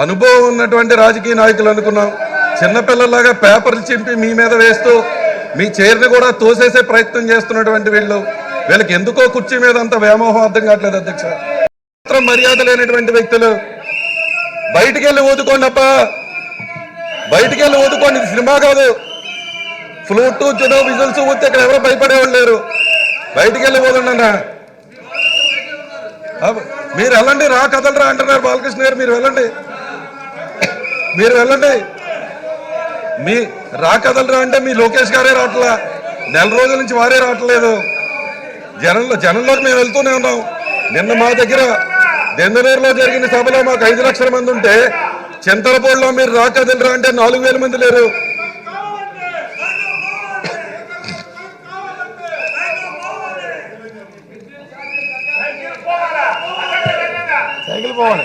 అనుభవం ఉన్నటువంటి రాజకీయ నాయకులు అనుకున్నాం. చిన్నపిల్లలాగా పేపర్లు చింపి మీ మీద వేస్తూ మీ చైర్ని కూడా తోసేసే ప్రయత్నం చేస్తున్నటువంటి వీళ్ళు. వీళ్ళకి ఎందుకో కుర్చీ మీద అంత వ్యామోహం అర్థం కావట్లేదు అధ్యక్ష. మాత్రం మర్యాద లేనటువంటి వ్యక్తులు. బయటికి వెళ్ళి ఊదుకోండి అప్ప. బయటికి వెళ్ళి ఊదుకోండి. ఇది సినిమా కాదు. ఫ్లూట్ జుడో విజువల్స్ ఊతే ఇక్కడ ఎవరో భయపడేవాళ్ళు లేరు. బయటికి వెళ్ళి ఊదండి అన్న. మీరు వెళ్ళండి రా కథలు రా అంటున్నారు బాలకృష్ణ గారు మీరు వెళ్ళండి. మీరు వెళ్ళండి. మీ రాకదలరా అంటే మీ లోకేష్ గారే రావట్లా? నెల రోజుల నుంచి వారే రావట్లేదు. జనంలో జనంలోకి మేము వెళ్తూనే ఉన్నాం. నిన్న మా దగ్గర దెందనేరులో జరిగిన సభలో మాకు ఐదు లక్షల మంది ఉంటే చింతలపూడిలో మీరు రాకదలరా అంటే నాలుగు వేల మంది లేరు. సైకిల్ పోవాలి.